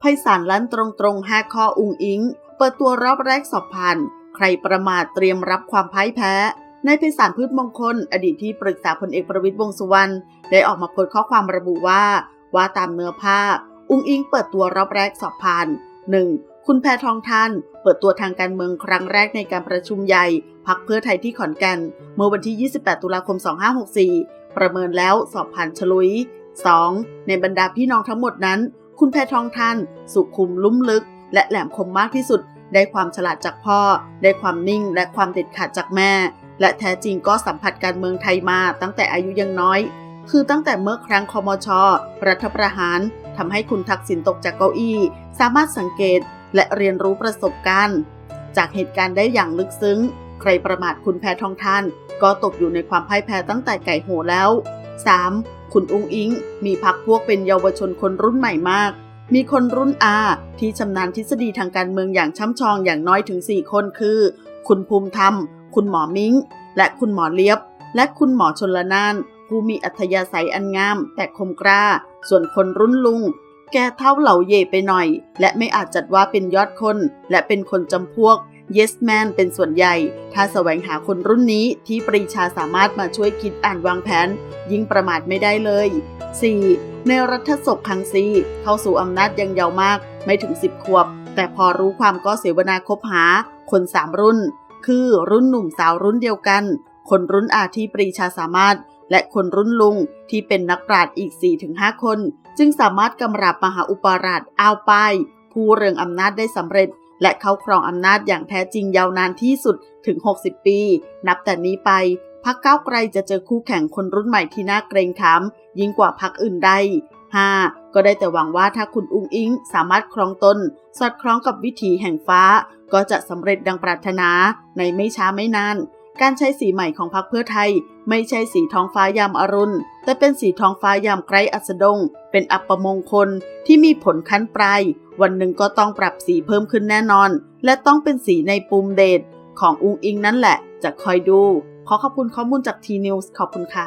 ไพศาลลั่นตรงๆห้าข้ออุงอิง เปิดตัวรอบแรกสอบผ่าน ใครประมาทเตรียมรับความพ่ายแพ้ในไพศาลพืชมงคล อดีตที่ปรึกษาพลเอกประวิตยวงสุวรรณได้ออกมาโพสต์ข้อความระบุว่า ว่าตามเนื้อผ้าอุงอิงเปิดตัวรอบแรกสอบผ่าน 1. คุณแพทองทานเปิดตัวทางการเมืองครั้งแรกในการประชุมใหญ่พักเพื่อไทยที่ขอนแก่นเมื่อวันที่ 28 ตุลาคม 2564 ประเมินแล้วสอบผ่านฉลุย 2. ในบรรดาพี่น้องทั้งหมดนั้น คุณแพทองทานสุขุมลุ่มลึก และแหลมคมมากที่สุด ได้ความฉลาดจากพ่อ ได้ความนิ่งและความเด็ดขาดจากแม่ และแท้จริงก็สัมผัสการเมืองไทยมาตั้งแต่อายุยังน้อย คือตั้งแต่เมื่อครั้งคอมช รัฐประหารทำให้คุณทักษิณตกจากเก้าอี้ สามารถสังเกตและเรียนรู้ประสบการณ์ จากเหตุการณ์ได้อย่างลึกซึ้ง ใครประมาทคุณแพทองทาน ก็ตกอยู่ในความพ่ายแพ้ตั้งแต่ไก่โหแล้ว 3. คุณอุ้งอิงมีพักพวกเป็นเยาวชนคนรุ่นใหม่มาก มีคนรุ่นอาที่ชำนาญทฤษฎีทางการเมืองอย่างช่ำชองอย่างน้อยถึง 4 คนคือ คุณภูมิธรรม คุณหมอมิ้ง และคุณหมอเลียบ และคุณหมอชนละนานผู้มีอัธยาศัยอันงามแต่คมกล้า ส่วนคนรุ่นลุง แกเท่าเหล่าเย่ไปหน่อย และไม่อาจจัดว่าเป็นยอดคน และเป็นคนจำพวก yes man เป็นส่วนใหญ่ ถ้าแสวงหาคนรุ่นนี้ที่ปรีชาสามารถมาช่วยคิดอ่านวางแผน ยิ่งประมาทไม่ได้เลย 4. ในรัฐศกคังซี เข้าสู่อำนาจยังเยาวมาก ไม่ถึง 10 ขวบ แต่พอรู้ความก็เสวนาคบหา คนสามรุ่น คือรุ่นหนุ่มสาวรุ่นเดียวกัน คนรุ่นอาที่ปรีชาสามารถ และคนรุ่นลุงที่เป็นนักปราชญ์อีก 4-5 คน จึงสามารถกำราบมหาอุปราชอ้าวป้ายผู้เรืองอำนาจได้สำเร็จ และเข้าครองอำนาจอย่างแท้จริงยาวนานที่สุดถึง 60 ปี นับแต่นี้ไปพักก้าวไกลจะเจอคู่แข่งคนรุ่นใหม่ที่น่าเกรงขามยิ่งกว่าพักอื่นใด 5. ก็ได้แต่หวังว่าถ้าคุณอุ้งอิงสามารถครองตน สอดคล้องกับวิถีแห่งฟ้า ก็จะสำเร็จดังปรารถนาในไม่ช้าไม่นาน การใช้สีใหม่ของพรรคเพื่อไทย ไม่ใช่สีท้องฟ้ายามอรุณ แต่เป็นสีท้องฟ้ายามไกลอัสดง เป็นอัปมงคลที่มีผลขั้นปลาย วันหนึ่งก็ต้องปรับสีเพิ่มขึ้นแน่นอน และต้องเป็นสีในปุ่มเดทของอุงอิงนั่นแหละ จะคอยดู ขอขอบคุณข้อมูลจากทีนิวส์ขอบคุณค่ะ